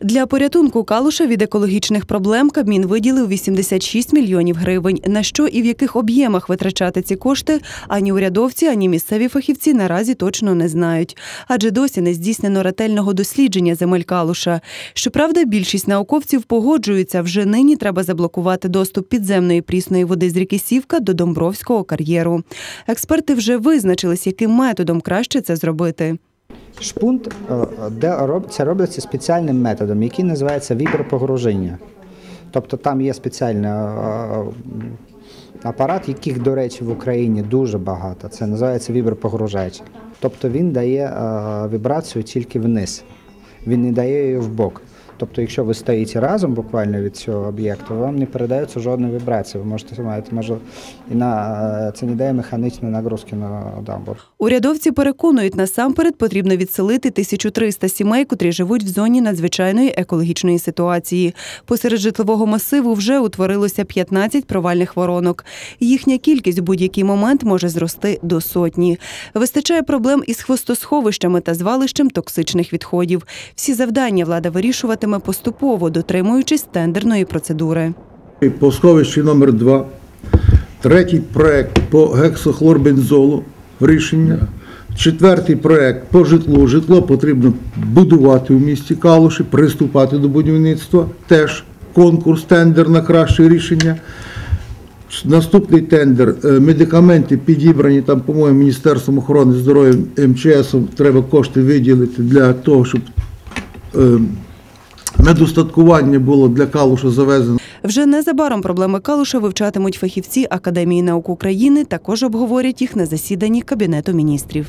Для порятунку Калуша від екологічних проблем Кабмін виділив 86 мільйонів гривень. На що і в яких об'ємах витрачати ці кошти, ані урядовці, ані місцеві фахівці наразі точно не знають. Адже досі не здійснено ретельного дослідження земель Калуша. Щоправда, більшість науковців погоджуються, вже нині треба заблокувати доступ підземної прісної води з ріки Сівка до Домбровського кар'єру. Експерти вже визначились, яким методом краще це зробити. Шпунт е, де це робиться спеціальним методом, який називається вібропогруження. Тобто там є спеціальний е, апарат, яких, до речі, в Україні дуже багато. Це називається вібропогружач. Тобто він дає е, вібрацію тільки вниз, він не дає її вбок. Тобто, якщо ви стоїте разом буквально від цього об'єкту, вам не передається жодної вібрації. Ви можете маєте може і на е, це не дає механічної нагрузки на дамбур. Урядовці переконують, насамперед потрібно відселити 1300 сімей, котрі живуть в зоні надзвичайної екологічної ситуації. Посеред житлового масиву вже утворилося 15 провальних воронок. Їхня кількість в будь-який момент може зрости до сотні. Вистачає проблем із хвостосховищами та звалищем токсичних відходів. Всі завдання влада вирішуватиме поступово, дотримуючись тендерної процедури. По сховищі номер 2 Третій проект по гексохлорбензолу рішення. Четвертий проект по житлу. Житло потрібно будувати у місті Калуші, приступати до будівництва. Теж конкурс, тендер на краще рішення. Наступний тендер. е, Медикаменти підібрані там, по-моєму, Міністерством охорони здоров'я МЧС. Треба кошти виділити для того, щоб медостаткування було для Калуша завезено. Вже незабаром проблеми Калуша вивчатимуть фахівці Академії наук України. Також обговорять їх на засіданні Кабінету міністрів.